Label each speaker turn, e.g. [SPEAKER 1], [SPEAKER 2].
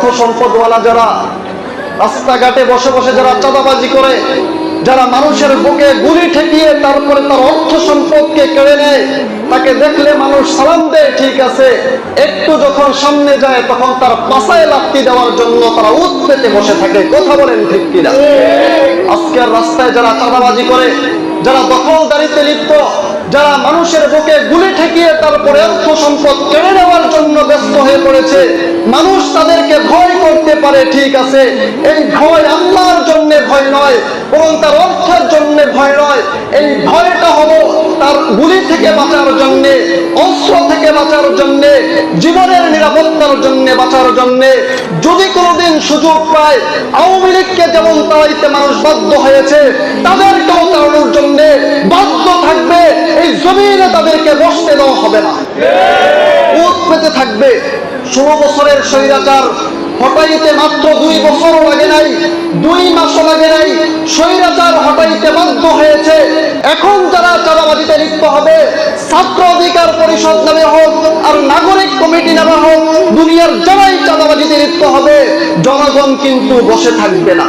[SPEAKER 1] অর্থ সম্পদওয়ালা যারা রাস্তাঘাটে বসে বসে যারা চাঁদাবাজি করে, যারা মানুষের বুকে গুলি ঠেকিয়ে তারপরে তার অর্থ সম্পদকে কেড়ে নেয়, তাকে দেখলে মানুষ সালাম দেয়, ঠিক আছে। একটু যখন সামনে যায়, তখন তার পাশায় লাত্তি দেওয়ার জন্য তারা উৎ পেতে বসে থাকে। কথা বলেন ঠিক কিনা? আজকের রাস্তায় যারা চাঁদাবাজি করে, যারা দখলদারিতে লিপ্ত, যারা মানুষের বুকে গুলি ঠেকিয়ে তারপরে অর্থ সম্পদ কেড়ে হয়ে পড়েছে। মানুষ তাদেরকে ভয় করতে পারে, ঠিক আছে। এই ভয় আল্লাহর জন্য ভয় নয়, বরং তার অর্থের জন্য ভয় নয়। এই ভয়টা হলো তার গুলি থেকে বাঁচার জন্য, অস্ত্র থেকে বাঁচার জন্য, জীবনের নিরাপত্তার জন্য বাঁচার জন্য। যদি কোনোদিন সুযোগ পায়, আওয়ামী লীগকে যেমন তাড়াইতে মানুষ বাধ্য হয়েছে, তাদেরকেও তাড়ানোর জন্য বাধ্য থাকবে। এই জমিনে তাদেরকে বসতে দেওয়া হবে না। পেতে থাকবে। ষোলো বছরের স্বৈরাচার হটাইতে মাত্র দুই বছর লাগে নাই, দুই মাসও লাগে নাই, স্বৈরাচার হটাইতে বাধ্য হয়েছে। এখন যারা চাঁদাবাজিতে লিপ্ত হবে, ছাত্র অধিকার পরিষদ নামে হোক আর নাগরিক কমিটি নামে হোক, দুনিয়ার যারাই চাঁদাবাজিতে লিপ্ত হবে, জনগণ কিন্তু বসে থাকবে না।